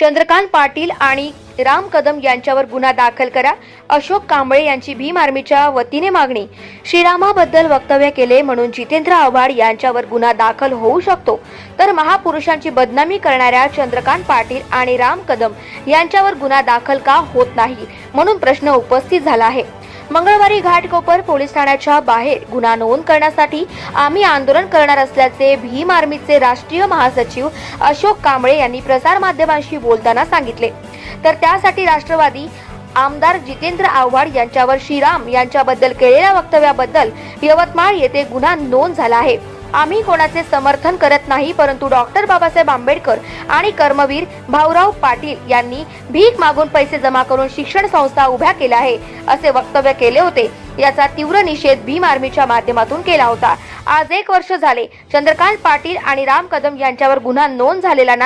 चंद्रकांत पाटील आणि राम कदम यांच्यावर गुन्हा दाखल करा. अशोक कांबळे यांची भीम आर्मीच्या वतीने मागणी. श्रीरामाबद्दल वक्तव्य केले म्हणून जितेंद्र आव्हाड यांच्यावर गुन्हा दाखल होऊ शकतो. तर महापुरुषांची बदनामी करणाऱ्या चंद्रकांत पाटील आणि राम कदम यांच्यावर गुन्हा दाखल का होत नाही? म्हणून प्रश्न उपस्थित झाला आहे. मंगळवारी घाटकोपर पोलीस ठाण्याच्या बाहेर गुन्हा नोंद करण्यासाठी आम्ही आंदोलन करणार असल्याचे भीम आर्मीचे राष्ट्रीय महासचिव अशोक कांबळे यांनी प्रसारमाध्यमांशी बोलताना सांगितले. तर त्यासाठी राष्ट्रवादी आमदार जितेंद्र आव्हाड यांच्यावर श्रीराम यांच्याबद्दल केलेल्या वक्तव्याबद्दल यवतमाळ येथे गुन्हा नोंद झाला आहे. आम्ही कोणाचे समर्थन करत नाही परंतु डॉक्टर बाबासाहेब आंबेडकर आणि कर्मवीर भाऊराव पाटील यांनी भीक मागून पैसे जमा करून शिक्षण संस्था उभ्या केल्या आहे असे वक्तव्य केले होते. याचा तीव्र निषेध भीम आर्मीच्या माध्यमातून केला होता. आज एक वर्ष झाले चंद्रकांत पाटील आणि राम कदम यांच्यावर गुन्हा नोंद झालेला नाही.